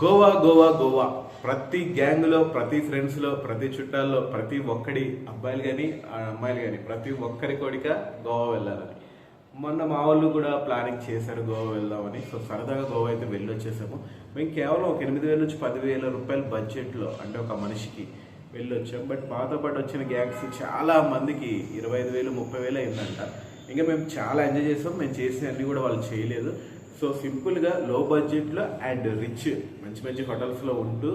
గోవా గోవా గోవా. ప్రతి గ్యాంగ్లో ప్రతి ఫ్రెండ్స్లో ప్రతి చుట్టాల్లో ప్రతి ఒక్కడి అబ్బాయిలు కానీ అమ్మాయిలు కానీ ప్రతి ఒక్కరి కోరిక గోవా వెళ్ళాలని. మొన్న మా వాళ్ళు కూడా ప్లానింగ్ చేశారు గోవా వెళ్దామని. సో సరదాగా గోవా అయితే వెళ్ళి వచ్చేసాము మేము కేవలం ఒక ఎనిమిది వేల నుంచి పదివేల రూపాయల బడ్జెట్లో అంటే ఒక మనిషికి వెళ్ళి వచ్చాం బట్ మాతో పాటు వచ్చిన గ్యాంగ్స్ చాలా మందికి ఇరవై ఐదు వేలు ముప్పై వేలు అయిందంట. ఇంకా మేము చాలా ఎంజాయ్ చేసాం. మేము చేసిన అన్నీ కూడా వాళ్ళు చేయలేదు. సో సింపుల్గా లో బడ్జెట్లో అండ్ రిచ్ మంచి మంచి హోటల్స్లో ఉంటూ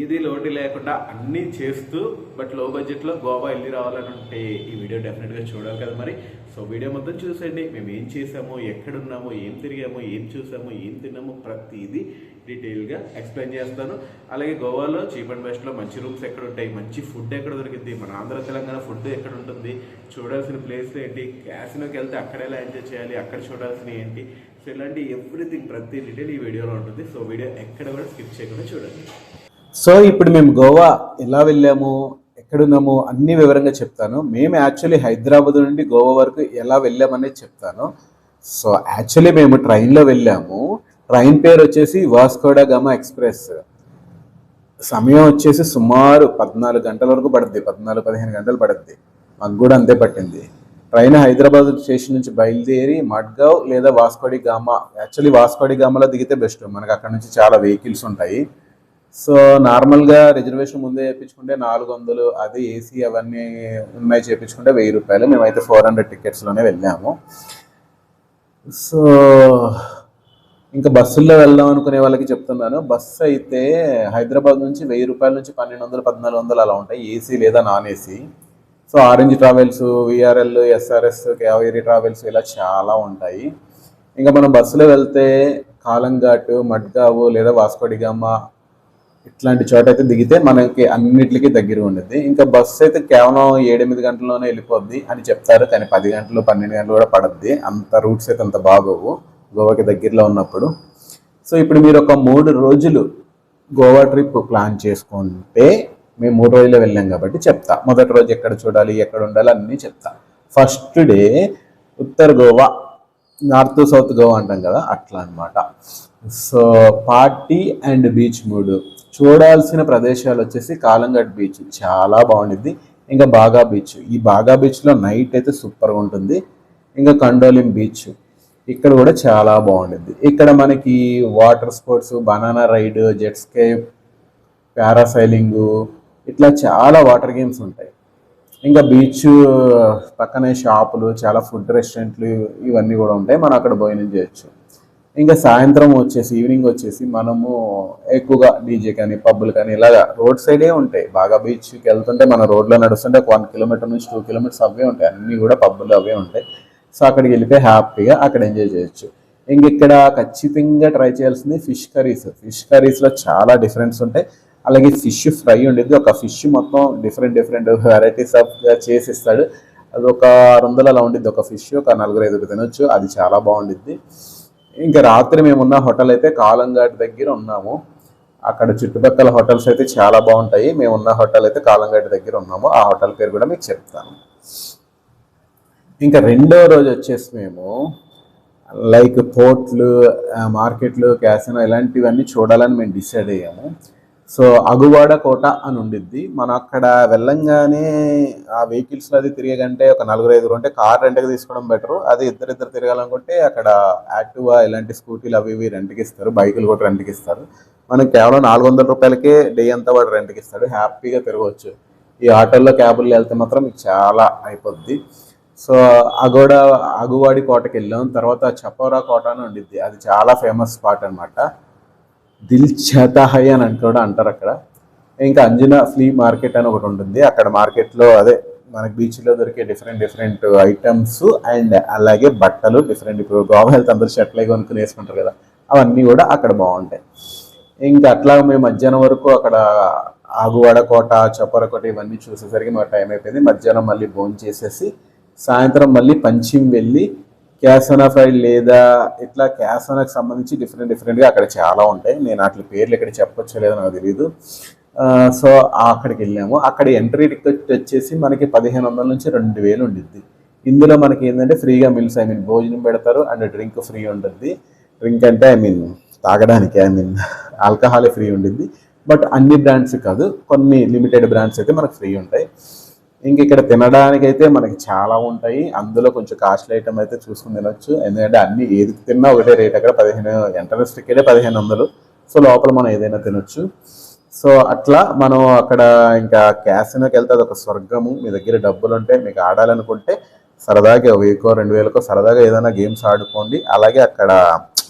ఇది లోటు లేకుండా అన్నీ చేస్తూ బట్లో బడ్జెట్లో గోవా వెళ్ళి రావాలని ఉంటే ఈ వీడియో డెఫినెట్గా చూడాలి కదా మరి. సో వీడియో మొత్తం చూసండి మేము ఏం చేసామో ఎక్కడున్నామో ఏం తిరిగామో ఏం చూసామో ఏం తిన్నామో ప్రతిదీ డీటెయిల్గా ఎక్స్ప్లెయిన్ చేస్తాను. అలాగే గోవాలో చీప్ అండ్ బెస్ట్లో మంచి రూమ్స్ ఎక్కడ ఉంటాయి మంచి ఫుడ్ ఎక్కడ దొరికింది మన ఆంధ్ర తెలంగాణ ఫుడ్ ఎక్కడ ఉంటుంది చూడాల్సిన ప్లేస్లు ఏంటి క్యాసినోకి వెళ్తే అక్కడ ఎలా ఎంజాయ్ చేయాలి అక్కడ చూడాల్సినవి ఏంటి సో ఇలాంటి ఎవ్రీథింగ్ ప్రతి డీటెయిల్ ఈ వీడియోలో ఉంటుంది. సో వీడియో ఎక్కడ కూడా స్కిప్ చేయకుండా చూడండి. సో ఇప్పుడు మేము గోవా ఎలా వెళ్ళాము ఎక్కడున్నాము అన్ని వివరంగా చెప్తాను. మేము యాక్చువల్లీ హైదరాబాద్ నుండి గోవా వరకు ఎలా వెళ్ళామనేది చెప్తాను. సో యాక్చువల్లీ మేము ట్రైన్లో వెళ్ళాము. ట్రైన్ పేరు వచ్చేసి వాస్కోడాగామా ఎక్స్ప్రెస్. సమయం వచ్చేసి సుమారు పద్నాలుగు గంటల వరకు పడుద్ది. పద్నాలుగు పదిహేను గంటలు పడుద్ది. మాకు కూడా అంతే పట్టింది. ట్రైన్ హైదరాబాద్ స్టేషన్ నుంచి బయలుదేరి మడ్గావ్ లేదా Vasco da Gama actually Vasco da గామాలో దిగితే బెస్ట్. మనకు అక్కడ నుంచి చాలా వెహికల్స్ ఉంటాయి. సో నార్మల్గా రిజర్వేషన్ ముందే చేయించుకుంటే నాలుగు వందలు అది ఏసీ అవన్నీ ఉన్నాయి చేయించుకుంటే వెయ్యి రూపాయలు. మేమైతే ఫోర్ హండ్రెడ్ టికెట్స్లోనే వెళ్ళాము. సో ఇంకా బస్సుల్లో వెళ్దాం అనుకునే వాళ్ళకి చెప్తున్నాను. బస్సు అయితే హైదరాబాద్ నుంచి వెయ్యి రూపాయల నుంచి పన్నెండు వందలు పద్నాలుగు వందలు అలా ఉంటాయి. ఏసీ లేదా non AC. So orange travels VRL SRS Kaveri travels ఇలా చాలా ఉంటాయి. ఇంకా మనం బస్సులో వెళ్తే కాలంఘాట్ మడ్గావు లేదా వాస్కోడిగామా ఇట్లాంటి చోట అయితే దిగితే మనకి అన్నిటికీ దగ్గర ఉండేది ఇంకా బస్సు అయితే కేవలం ఏడెనిమిది గంటల్లోనే వెళ్ళిపోద్ది అని చెప్తారు. కానీ పది గంటలు పన్నెండు గంటలు కూడా పడద్ది. అంత రూట్స్ అయితే అంత బాగోవు. గోవాకి దగ్గరలో ఉన్నప్పుడు. సో ఇప్పుడు మీరు ఒక మూడు రోజులు గోవా ట్రిప్ ప్లాన్ చేసుకుంటే మేము మూడు రోజులు వెళ్ళాం కాబట్టి చెప్తా. మొదటి రోజు ఎక్కడ చూడాలి ఎక్కడ ఉండాలి అన్నీ చెప్తా. ఫస్ట్ డే ఉత్తర గోవా నార్త్ సౌత్ గోవా అంటాం కదా అట్లా అనమాట సో పార్టీ అండ్ బీచ్ మూడు. చూడాల్సిన ప్రదేశాలు వచ్చేసి కాలంగట్ బీచ్. చాలా బాగుండిద్ది. ఇంకా బాగా బీచ్. ఈ బాగా బీచ్లో నైట్ అయితే సూపర్గా ఉంటుంది. ఇంకా కండోలిం బీచ్. ఇక్కడ కూడా చాలా బాగుండిద్ది. ఇక్కడ మనకి water sports banana ride jet ski parasailing ఇట్లా చాలా వాటర్ గేమ్స్ ఉంటాయి. ఇంకా బీచ్ పక్కనే షాపులు చాలా ఫుడ్ రెస్టారెంట్లు ఇవన్నీ కూడా ఉంటాయి. మనం అక్కడ భోజనం చేయొచ్చు. ఇంకా సాయంత్రం వచ్చేసి ఈవినింగ్ వచ్చేసి మనము ఎక్కువగా డీజే కానీ పబ్బులు కానీ ఇలాగా రోడ్ సైడే ఉంటాయి. బాగా బీచ్కి వెళ్తుంటే మన రోడ్లో నడుస్తుంటే ఒక వన్ కిలోమీటర్ నుంచి టూ కిలోమీటర్స్ అవే ఉంటాయి. అన్నీ కూడా పబ్బులు అవే ఉంటాయి. సో అక్కడికి వెళ్ళిపోయి హ్యాపీగా అక్కడ ఎంజాయ్ చేయొచ్చు. ఇంక ఇక్కడ ఖచ్చితంగా ట్రై చేయాల్సింది ఫిష్ కర్రీస్. ఫిష్ కర్రీస్లో చాలా డిఫరెన్స్ ఉంటాయి. అలాగే ఫిష్ ఫ్రై ఉండేది. ఒక ఫిష్ మొత్తం డిఫరెంట్ డిఫరెంట్ వెరైటీస్ ఆఫ్గా చేసి ఇస్తాడు. అది ఒక ఆరు వందలు అలా ఉండిద్ది. ఒక ఫిష్ ఒక నలుగురు ఐదుగురు తినొచ్చు. అది చాలా బాగుండిద్ది. ఇంకా రాత్రి మేము ఉన్న హోటల్ అయితే కాలంఘాట్ దగ్గర ఉన్నాము. అక్కడ చుట్టుపక్కల హోటల్స్ అయితే చాలా బాగుంటాయి. మేము ఉన్న హోటల్ అయితే కాలంఘాట్ దగ్గర ఉన్నాము. ఆ హోటల్ పేరు కూడా మీకు చెప్తాను. ఇంకా రెండో రోజు వచ్చేసి మేము లైక్ పోర్ట్లు మార్కెట్లు క్యాసినో ఇలాంటివన్నీ చూడాలని మేము డిసైడ్ అయ్యాము. సో అగువాడ కోట అని ఉండిద్ది. మనం అక్కడ వెళ్ళంగానే ఆ వెహికల్స్లో అది తిరిగంటే ఒక నలుగురు ఐదుగురు ఉంటే కార్ రెంట్కి తీసుకోవడం బెటర్ అది ఇద్దరు ఇద్దరు తిరగాలనుకుంటే అక్కడ యాక్టివా ఇలాంటి స్కూటీలు అవి ఇవి రెంట్కి ఇస్తారు. బైకులు కూడా రెంట్కి ఇస్తారు. మనకి కేవలం నాలుగు వందల రూపాయలకే డే అంతా వాడు రెంట్కి ఇస్తాడు. హ్యాపీగా తిరగవచ్చు. ఈ ఆటోల్లో క్యాబుల్లో వెళ్తే మాత్రం చాలా అయిపోద్ది. సో అగోడ అగువాడి కోటకి వెళ్ళాం. తర్వాత చపోరా కోట అని ఉండిద్ది. అది చాలా ఫేమస్ స్పాట్ అనమాట దిల్ చేతా అని అని కూడా అంటారు అక్కడ. ఇంకా అంజనా ఫ్లీ మార్కెట్ అని ఒకటి ఉంటుంది. అక్కడ మార్కెట్లో అదే మనకి బీచ్లో దొరికే డిఫరెంట్ డిఫరెంట్ ఐటమ్స్ అండ్ అలాగే బట్టలు డిఫరెంట్ ఇప్పుడు గోవా వెళ్తే అందరు షర్ట్లే కొనుక్కుని వేసుకుంటారు కదా అవన్నీ కూడా అక్కడ బాగుంటాయి. ఇంకా అట్లా మేము మధ్యాహ్నం వరకు అక్కడ ఆగువాడ కోట చప్పర కోట ఇవన్నీ చూసేసరికి మా టైం అయిపోయింది. మధ్యాహ్నం మళ్ళీ భోజనం చేసేసి సాయంత్రం మళ్ళీ పంచిం వెళ్ళి క్యాసోనా ఫ్రై లేదా ఇట్లా క్యాసోనాకి సంబంధించి డిఫరెంట్ డిఫరెంట్గా అక్కడ చాలా ఉంటాయి. నేను అట్లా పేర్లు ఇక్కడ చెప్పొచ్చో లేదో నాకు తెలియదు సో అక్కడికి వెళ్ళాము. అక్కడ ఎంట్రీ టికెట్ వచ్చేసి మనకి పదిహేను వందల నుంచి రెండు వేలు ఉండిద్ది. ఇందులో మనకి ఏంటంటే ఫ్రీగా మిల్స్ ఐ మీన్ భోజనం పెడతారు అండ్ డ్రింక్ ఫ్రీ ఉంటుంది డ్రింక్ అంటే ఐ మీన్ తాగడానికి ఐ మీన్ ఆల్కహాలే ఫ్రీ ఉండిద్ది. బట్ అన్ని బ్రాండ్స్ కాదు కొన్ని లిమిటెడ్ బ్రాండ్స్ అయితే మనకు ఫ్రీ ఉంటాయి. ఇంక ఇక్కడ తినడానికి అయితే మనకి చాలా ఉంటాయి. అందులో కొంచెం కాస్ట్లీ ఐటమ్ అయితే చూసుకుని తినొచ్చు. ఎందుకంటే అన్ని ఏది తిన్నా ఒకటే రేట్ అక్కడ పదిహేను ఎంట్రన్స్ టికెటే పదిహేను వందలు. సో లోపల మనం ఏదైనా తినొచ్చు. సో అట్లా మనం అక్కడ ఇంకా క్యాసినోకి వెళ్తే అదొక స్వర్గము. మీ దగ్గర డబ్బులు ఉంటే మీకు ఆడాలనుకుంటే సరదాగా వెయ్యికో రెండు వేలకో సరదాగా ఏదైనా గేమ్స్ ఆడుకోండి. అలాగే అక్కడ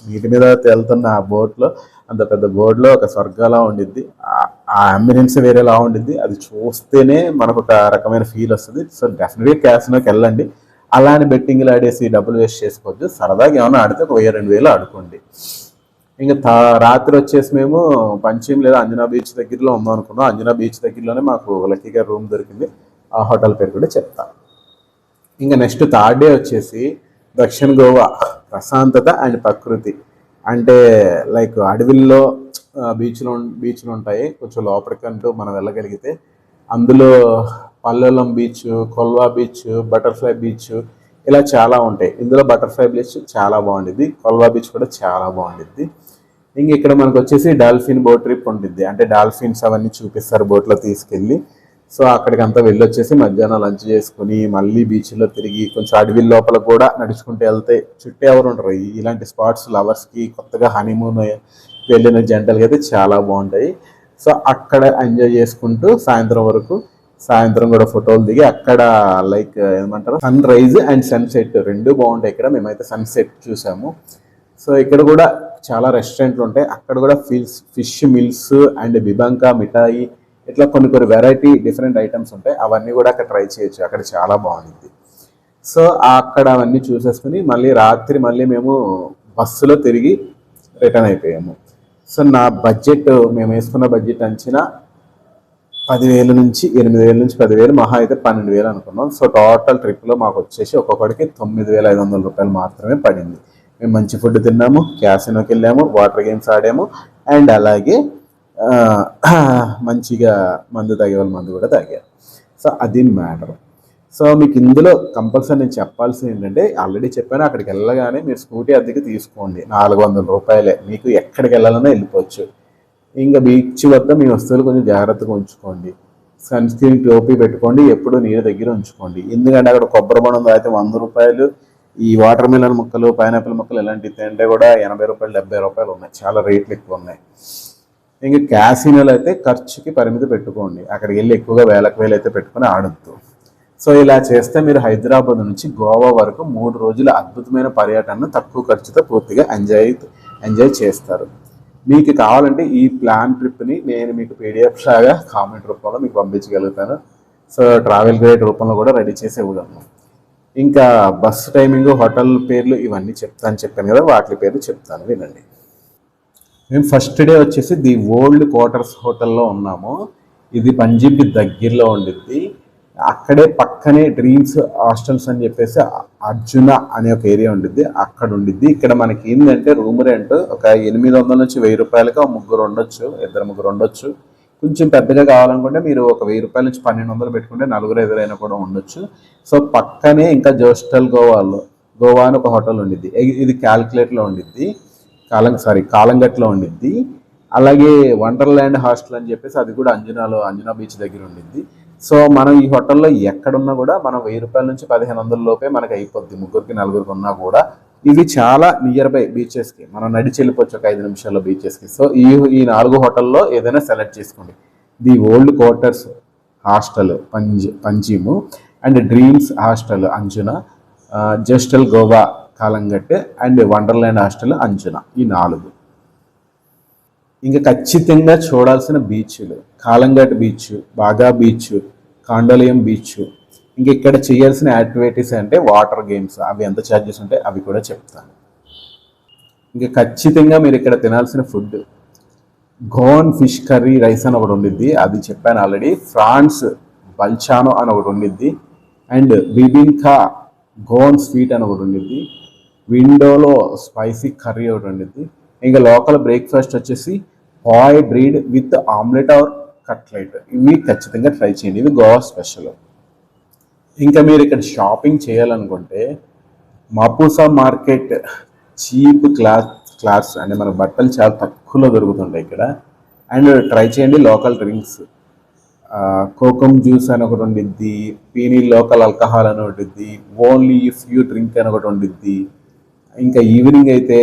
నీటి మీద వెళ్తున్న ఆ బోట్లో అంత పెద్ద బోర్డులో ఒక స్వర్గంలా ఉండిద్ది. ఆ- అంబులెన్స్ వేరేలా ఉండిద్ది. అది చూస్తేనే మనకు ఒక రకమైన ఫీల్ వస్తుంది. సో డెఫినెట్గా క్యాసినోకి వెళ్ళండి. అలానే బెట్టింగ్లు ఆడేసి డబ్బులు వేస్ట్ చేసుకోవద్దు. సరదాగా ఏమైనా ఆడితే ఒక వెయ్యి రెండు వేలు ఆడుకోండి. ఇంకా తా- రాత్రి వచ్చేసి మేము పంచం లేదా అంజనా బీచ్ దగ్గరలో ఉందాం అనుకున్నాం. అంజనా బీచ్ దగ్గరలోనే మాకు లక్కీగా రూమ్ దొరికింది. ఆ హోటల్ పేరు కూడా చెప్తా. ఇంకా నెక్స్ట్ థర్డ్ డే వచ్చేసి దక్షిణ గోవా ప్రశాంతత అండ్ ప్రకృతి. అంటే లైక్ అడవిల్లో బీచ్లో బీచ్లు బీచ్లు ఉంటాయి. కొంచెం లోపలికంటూ మనం వెళ్ళగలిగితే అందులో Palolem beach Colva beach butterfly beach ఇలా చాలా ఉంటాయి. ఇందులో బటర్ఫ్లై బీచ్ చాలా బాగుండిద్ది. కొల్వా బీచ్ కూడా చాలా బాగుండిద్ది. ఇంక ఇక్కడ మనకు వచ్చేసి డాల్ఫిన్ బోట్ ట్రిప్ ఉంటుంది అంటే డాల్ఫిన్స్ అవన్నీ చూపిస్తారు బోట్లో తీసుకెళ్ళి. సో అక్కడికి అంతా వెళ్ళొచ్చేసి మధ్యాహ్నం లంచ్ చేసుకుని మళ్ళీ బీచ్లో తిరిగి కొంచెం అడవి లోపల కూడా నడుచుకుంటూ వెళ్తే చుట్టూ ఎవరు ఉంటారు ఇలాంటి స్పాట్స్ లవర్స్కి కొత్తగా హనీమూన్ వెళ్ళిన జంటలకి అయితే చాలా బాగుంటాయి. సో అక్కడ ఎంజాయ్ చేసుకుంటూ సాయంత్రం వరకు సాయంత్రం కూడా ఫోటోలు దిగి అక్కడ లైక్ ఏమంటారు? సన్ రైజ్ అండ్ సన్సెట్ రెండు బాగుంటాయి ఇక్కడ. మేమైతే సన్సెట్ చూసాము. సో ఇక్కడ కూడా చాలా రెస్టారెంట్లు ఉంటాయి. అక్కడ కూడా ఫిల్స్ ఫిష్ మిల్స్ అండ్ బిబంకా మిఠాయి ఇట్లా కొన్ని కొన్ని వెరైటీ డిఫరెంట్ ఐటమ్స్ ఉంటాయి. అవన్నీ కూడా అక్కడ ట్రై చేయొచ్చు. అక్కడ చాలా బాగుంది. సో అక్కడ అవన్నీ చూసేసుకుని మళ్ళీ రాత్రి మళ్ళీ మేము బస్సులో తిరిగి రిటర్న్ అయిపోయాము. సో నా బడ్జెట్ మేము వేసుకున్న బడ్జెట్ అంచనా పదివేల నుంచి ఎనిమిది వేల నుంచి పదివేలు మహా అయితే పన్నెండు వేలు అనుకున్నాం సో టోటల్ ట్రిప్లో మాకు వచ్చేసి ఒక్కొక్కడికి తొమ్మిది వేల ఐదు వందల రూపాయలు మాత్రమే పడింది. మేము మంచి ఫుడ్ తిన్నాము క్యాసినోకి వెళ్ళాము వాటర్ గేమ్స్ ఆడాము అండ్ అలాగే మంచిగా మందు తాగేవాళ్ళు మందు కూడా తాగారు. సో అది మ్యాటర్. సో మీకు ఇందులో కంపల్సరీ నేను చెప్పాల్సింది ఏంటంటే ఆల్రెడీ చెప్పాను అక్కడికి వెళ్ళగానే మీరు స్కూటీ అద్దెకి తీసుకోండి. నాలుగు వందల రూపాయలే. మీకు ఎక్కడికి వెళ్ళాలన్నా వెళ్ళిపోవచ్చు. ఇంకా బీచ్ వద్ద మీ వస్తువులు కొంచెం జాగ్రత్తగా ఉంచుకోండి. సన్ స్క్రీన్ టోపీ పెట్టుకోండి ఎప్పుడు నీరు దగ్గర ఉంచుకోండి. ఎందుకంటే అక్కడ కొబ్బరి బొండం అయితే వంద రూపాయలు ఈ వాటర్ మిలన్ ముక్కలు పైనాపిల్ ముక్కలు ఇలాంటివి తింటే కూడా ఎనభై రూపాయలు డెబ్బై రూపాయలు ఉన్నాయి. చాలా రేట్లు ఎక్కువ ఉన్నాయి. ఇంకా క్యాసినోలు అయితే ఖర్చుకి పరిమితి పెట్టుకోండి. అక్కడికి వెళ్ళి ఎక్కువగా వేలకు వేలు అయితే పెట్టుకుని ఆడద్దు. సో ఇలా చేస్తే మీరు హైదరాబాద్ నుంచి గోవా వరకు మూడు రోజుల అద్భుతమైన పర్యటనను తక్కువ ఖర్చుతో పూర్తిగా ఎంజాయ్ ఎంజాయ్ చేస్తారు. మీకు కావాలంటే ఈ ప్లాన్ ట్రిప్ని నేను మీకు పీడిఎఫ్ లాగా కామెంట్ రూపంలో మీకు పంపించగలుగుతాను. సో ట్రావెల్ గైడ్ రూపంలో కూడా రెడీ చేసి ఇవ్వగలను ఇంకా బస్సు టైమింగ్ హోటల్ పేర్లు ఇవన్నీ చెప్తాను చెప్పాను కదా వాటి పేర్లు చెప్తాను వినండి. మేము ఫస్ట్ డే వచ్చేసి ది ఓల్డ్ క్వార్టర్స్ హోటల్లో ఉన్నాము. ఇది పంజీబ్కి దగ్గరలో ఉండిద్ది. అక్కడే పక్కనే డ్రీమ్స్ హాస్టల్స్ అని చెప్పేసి అర్జున అనే ఒక ఏరియా ఉండిద్ది. అక్కడ ఉండిద్ది. ఇక్కడ మనకి ఏంటంటే రూమ్ రెంట్ ఒక ఎనిమిది వందల నుంచి వెయ్యి రూపాయలకి ఒక ముగ్గురు ఉండొచ్చు ఇద్దరు ముగ్గురు ఉండొచ్చు. కొంచెం పెద్దగా కావాలనుకుంటే మీరు ఒక వెయ్యి రూపాయల నుంచి పన్నెండు వందలు పెట్టుకుంటే నలుగురు ఎదురైనా కూడా ఉండొచ్చు. సో పక్కనే ఇంకా జోస్టల్ గోవాలో గోవా అని ఒక హోటల్ ఉండిద్ది. ఇది క్యాల్కులేట్లో ఉండిద్ది. కాలం సారీ కాలంగట్లో ఉండిద్ది. అలాగే వండర్ల్యాండ్ హాస్టల్ అని చెప్పేసి అది కూడా అంజనాలో అంజనా బీచ్ దగ్గర ఉండిద్ది. సో మనం ఈ హోటల్లో ఎక్కడున్నా కూడా మనం వెయ్యి రూపాయల నుంచి పదిహేను వందల లోపే మనకి అయిపోద్ది. ముగ్గురికి నలుగురికి ఉన్నా కూడా. ఇవి చాలా నియర్ బై బీచెస్కి మనం నడిచి వెళ్ళిపోవచ్చు ఒక ఐదు నిమిషాల్లో బీచెస్కి సో ఈ ఈ నాలుగు హోటల్లో ఏదైనా సెలెక్ట్ చేసుకోండి. The old quarters hostel పంజ్ Panjim and dreams hostel Anjuna hostel Goa Calangute and wonderland hostel అంచనా ఈ నాలుగు. ఇంకా ఖచ్చితంగా చూడాల్సిన బీచ్లు Calangute beach Baga beach Candolim beach ఇంకా ఇక్కడ చేయాల్సిన యాక్టివిటీస్ అంటే వాటర్ గేమ్స్ అవి ఎంత ఛార్జెస్ ఉంటాయి అవి కూడా చెప్తాను. ఇంకా ఖచ్చితంగా మీరు ఇక్కడ తినాల్సిన food Goan fish curry rice అని ఒకటి ఉండిద్ది అది చెప్పాను ఆల్రెడీ ఫ్రాన్స్ బల్చానో అని ఒకటి ఉండిద్ది అండ్ బిబిన్కా గోన్ స్వీట్ అని ఒకటి ఉండిద్ది విండోలో స్పైసీ కర్రీ ఒకటి ఉండిద్ది ఇంకా లోకల్ బ్రేక్ఫాస్ట్ వచ్చేసి pav bread with omelette or cutlet. ఇవి ఖచ్చితంగా ట్రై చేయండి. ఇవి గోవా స్పెషల్. ఇంకా మీరు ఇక్కడ షాపింగ్ చేయాలనుకుంటే Mapusa market cheap cloth clothes అంటే మన బట్టలు చాలా తక్కువలో దొరుకుతుంటాయి ఇక్కడ. అండ్ ట్రై చేయండి లోకల్ డ్రింక్స్. కోకమ్ జ్యూస్ అని ఒకటి ఉండిద్ది పీనీ లోకల్ ఆల్కహాల్ అని ఒకటి ఓన్లీ ఇఫ్ యూ డ్రింక్ అని ఒకటి ఉండిద్ది ఇంకా ఈవినింగ్ అయితే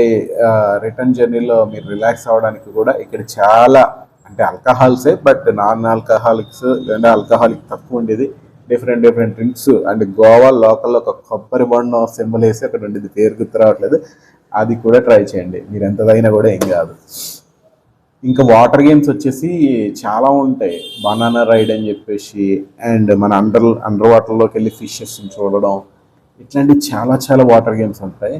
రిటర్న్ జర్నీలో మీరు రిలాక్స్ అవ్వడానికి కూడా ఇక్కడ చాలా అంటే ఆల్కహాల్సే బట్ నాన్ ఆల్కహాలిక్స్ లేదా ఆల్కహాలిక్ తక్కువ ఉండేది. Different different drinks and Goa లోకల్లో ఒక కొబ్బరి బొండం సింబల్ వేసి అక్కడ ఉండేది. పేరు గుర్తు రావట్లేదు. అది కూడా ట్రై చేయండి. మీరు ఎంత తగినా కూడా ఏం కాదు. ఇంకా వాటర్ గేమ్స్ వచ్చేసి చాలా ఉంటాయి. బనానా రైడ్ అని చెప్పేసి అండ్ మన అండర్ అండర్ వాటర్లోకి వెళ్ళి ఫిషెస్ని చూడడం. ఇట్లాంటి చాలా చాలా వాటర్ గేమ్స్ ఉంటాయి.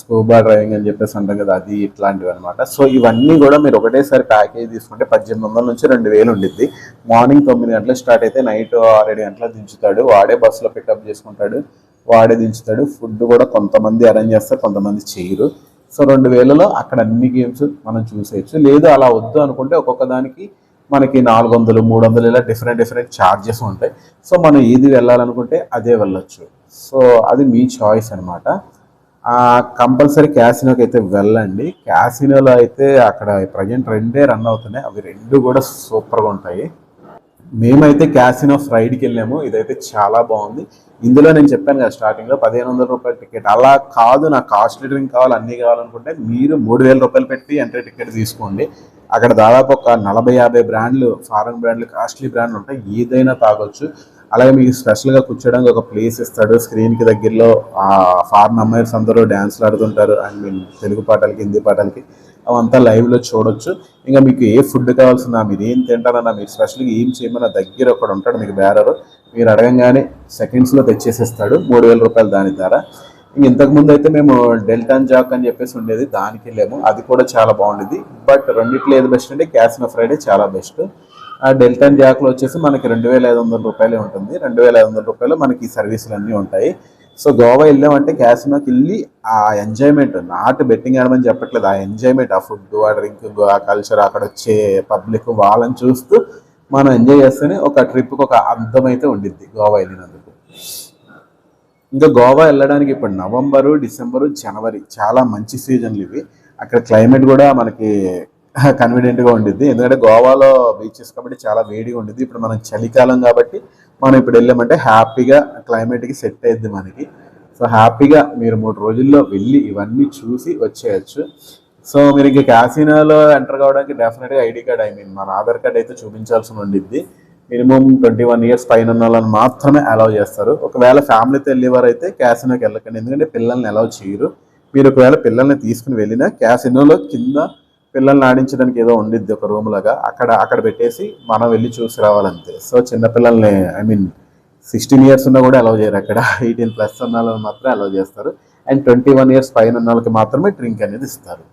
స్కూబా డ్రైవింగ్ అని చెప్పేసి అంటాం కదా అది ఇట్లాంటివి అనమాట సో ఇవన్నీ కూడా మీరు ఒకటేసారి ప్యాకేజ్ తీసుకుంటే పద్దెనిమిది వందల నుంచి రెండు వేలు ఉండిద్ది. మార్నింగ్ తొమ్మిది గంటలకు స్టార్ట్ అయితే నైట్ ఆరేడు గంటలకు దించుతాడు. వాడే బస్సులో పికప్ చేసుకుంటాడు. వాడే దించుతాడు. ఫుడ్ కూడా కొంతమంది అరేంజ్ చేస్తారు కొంతమంది చేయరు. సో రెండు వేలలో అక్కడ అన్ని గేమ్స్ మనం చూసేయచ్చు. లేదు అలా వద్దు అనుకుంటే ఒక్కొక్క దానికి మనకి నాలుగు వందలు మూడు వందలు ఇలా డిఫరెంట్ డిఫరెంట్ ఛార్జెస్ ఉంటాయి. సో మనం ఏది వెళ్ళాలనుకుంటే అదే వెళ్ళొచ్చు. సో అది మీ చాయిస్ అనమాట కంపల్సరీ క్యాసినోకి అయితే వెళ్ళండి. క్యాసినోలో అయితే అక్కడ ప్రజెంట్ రెండే రన్ అవుతున్నాయి. అవి రెండు కూడా సూపర్గా ఉంటాయి. మేమైతే క్యాసినో ఫ్రైడ్కి వెళ్ళాము. ఇదైతే చాలా బాగుంది. ఇందులో నేను చెప్పాను కదా స్టార్టింగ్లో పదిహేను వందల రూపాయల టికెట్. అలా కాదు నాకు కాస్ట్లీ డ్రింక్ కావాలి అన్నీ కావాలనుకుంటే మీరు మూడు వేల రూపాయలు పెట్టి ఎంట్రీ టికెట్ తీసుకోండి. అక్కడ దాదాపు ఒక నలభై యాభై బ్రాండ్లు ఫారెన్ బ్రాండ్లు కాస్ట్లీ బ్రాండ్లు ఉంటాయి. ఏదైనా తాగొచ్చు. అలాగే మీకు స్పెషల్గా కూర్చోడానికి ఒక ప్లేస్ ఇస్తాడు. స్క్రీన్కి దగ్గరలో ఫారెన్ అమ్మాయిస్ అందరూ డ్యాన్స్లు ఆడుతుంటారు. అండ్ మీన్ తెలుగు పాటలకి హిందీ పాటలకి. అవంతా లైవ్లో చూడొచ్చు. ఇంకా మీకు ఏ ఫుడ్ కావాల్సిన మీరు ఏం తింటారన్నా మీరు స్పెషల్గా ఏం చేయమన్నా దగ్గర ఒకడు ఉంటాడు మీకు బేరరు. మీరు అడగంగానే సెకండ్స్లో తెచ్చేసేస్తాడు. మూడు వేల రూపాయలు దాని ద్వారా ఇంక ఇంతకుముందు అయితే మేము డెల్టాన్ జాక్ అని చెప్పేసి ఉండేది. దానికి వెళ్ళాము. అది కూడా చాలా బాగుండేది. బట్ రెండిట్లో ఏది బెస్ట్ అంటే క్యాసినో ఫ్రైడే చాలా బెస్ట్ ఆ డెల్టాన్ జాక్లో వచ్చేసి మనకి రెండు వేల ఐదు వందల రూపాయలే ఉంటుంది. రెండు వేల ఐదు వందల రూపాయలు మనకి ఈ సర్వీసులు అన్నీ ఉంటాయి. సో గోవా వెళ్ళామంటే క్యాసినోకి వెళ్ళి ఆ ఎంజాయ్మెంట్ నాట్ బెట్టింగ్ ఆడమని చెప్పట్లేదు. ఆ ఎంజాయ్మెంట్ ఆ ఫుడ్ ఆ డ్రింక్ ఆ కల్చర్ అక్కడ వచ్చే పబ్లిక్ వాళ్ళని చూస్తూ మనం ఎంజాయ్ చేస్తేనే ఒక ట్రిప్కి ఒక అర్థమైతే అయితే ఉండిద్ది గోవా వెళ్ళినందుకు. ఇంకా గోవా వెళ్ళడానికి ఇప్పుడు నవంబరు డిసెంబరు జనవరి చాలా మంచి సీజన్లు ఇవి. అక్కడ క్లైమేట్ కూడా మనకి కన్వీనియంట్గా ఉండిద్ది. ఎందుకంటే గోవాలో బీచెస్ కాబట్టి చాలా వేడిగా ఉండిద్ది. ఇప్పుడు మనం చలికాలం కాబట్టి మనం ఇప్పుడు వెళ్ళామంటే హ్యాపీగా క్లైమేట్కి సెట్ అయ్యిద్ది మనకి. సో హ్యాపీగా మీరు మూడు రోజుల్లో వెళ్ళి ఇవన్నీ చూసి వచ్చేయచ్చు. సో మీరు ఇంక క్యాసినోలో ఎంటర్ కావడానికి డెఫినెట్గా ఐడి కార్డ్ ఐ మీన్ మన ఆధార్ కార్డ్ అయితే చూపించాల్సి ఉండిద్ది. మినిమం ట్వంటీ వన్ ఇయర్స్ పైన ఉన్న వాళ్ళని మాత్రమే అలౌ చేస్తారు. ఒకవేళ ఫ్యామిలీతో వెళ్ళేవారు అయితే క్యాసినోకి వెళ్ళకండి. ఎందుకంటే పిల్లల్ని అలౌ చేయరు. మీరు ఒకవేళ పిల్లల్ని తీసుకుని వెళ్ళినా క్యాసినోలో కింద పిల్లల్ని ఆడించడానికి ఏదో ఉండిద్ది ఒక రూమ్ లాగా. అక్కడ అక్కడ పెట్టేసి మనం వెళ్ళి చూసి రావాలంతే. సో చిన్న పిల్లల్ని ఐ మీన్ సిక్స్టీన్ ఇయర్స్ ఉన్నా కూడా అలౌ చేయరు అక్కడ. ఎయిటీన్ ప్లస్ ఉన్న వాళ్ళని మాత్రమే అలౌ చేస్తారు. అండ్ ట్వంటీ వన్ ఇయర్స్ పైన ఉన్న వాళ్ళకి మాత్రమే డ్రింక్ అనేది ఇస్తారు.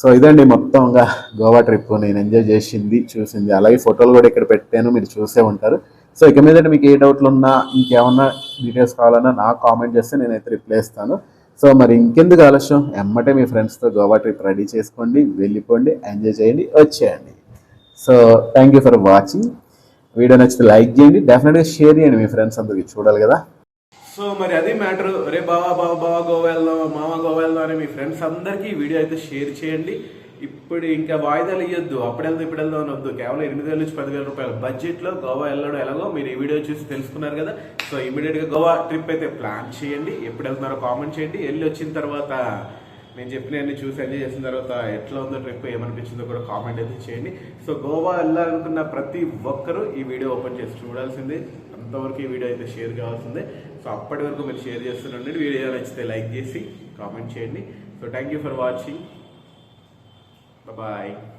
సో ఇదండి మొత్తంగా గోవా ట్రిప్ నేను ఎంజాయ్ చేసింది చూసింది. అలాగే ఫోటోలు కూడా ఇక్కడ పెట్టాను. మీరు చూసే ఉంటారు. సో ఇక మీద మీకు ఏ డౌట్లు ఉన్నా ఇంకేమన్నా డీటెయిల్స్ కావాలన్నా నాకు కామెంట్ చేస్తే నేనైతే రిప్లై ఇస్తాను. సో మరి ఇంకెందుకు ఆలస్యం? ఎమ్మటే మీ ఫ్రెండ్స్తో గోవా ట్రిప్ రెడీ చేసుకోండి వెళ్ళిపోండి ఎంజాయ్ చేయండి వచ్చేయండి. So thank you for watching. Video నచ్చితే లైక్ చేయండి డెఫినెట్గా షేర్ చేయండి మీ ఫ్రెండ్స్ అందరికి చూడాలి కదా. సో మరి అది మ్యాటర్ రే బావా బావా బావా గోవా వెళ్దాం మామ గోవా వెళ్దాం అని మీ ఫ్రెండ్స్ అందరికీ వీడియో అయితే షేర్ చేయండి. ఇప్పుడు ఇంకా వాయిదాలు ఇవ్వద్దు అప్పుడు వెళ్దాం ఇప్పుడు వెళ్దాం అని వద్దు. కేవలం ఎనిమిది వేల నుంచి పదివేల రూపాయల. బడ్జెట్లో గోవా వెళ్ళడం ఎలాగో మీరు ఈ వీడియో చూసి తెలుసుకున్నారు కదా. సో ఇమీడియట్గా గోవా ట్రిప్ అయితే ప్లాన్ చేయండి. ఎప్పుడు వెళ్తున్నారో కామెంట్ చేయండి. వెళ్ళి వచ్చిన తర్వాత నేను చెప్పినవన్నీ చూసి ఎంజాయ్ చేసిన తర్వాత ఎట్లా ఉందో ట్రిప్ ఏమనిపించిందో కూడా కామెంట్ అయితే చేయండి. సో గోవా వెళ్ళాలనుకున్న ప్రతి ఒక్కరూ ఈ వీడియో ఓపెన్ చేసి చూడాల్సిందే. అంతవరకు ఈ వీడియో అయితే షేర్ కావాల్సిందే. సో అప్పటి వరకు మీరు షేర్ చేస్తుండండి వీడియో నచ్చితే లైక్ చేసి కామెంట్ చేయండి. So thank you for watching. Bye-bye.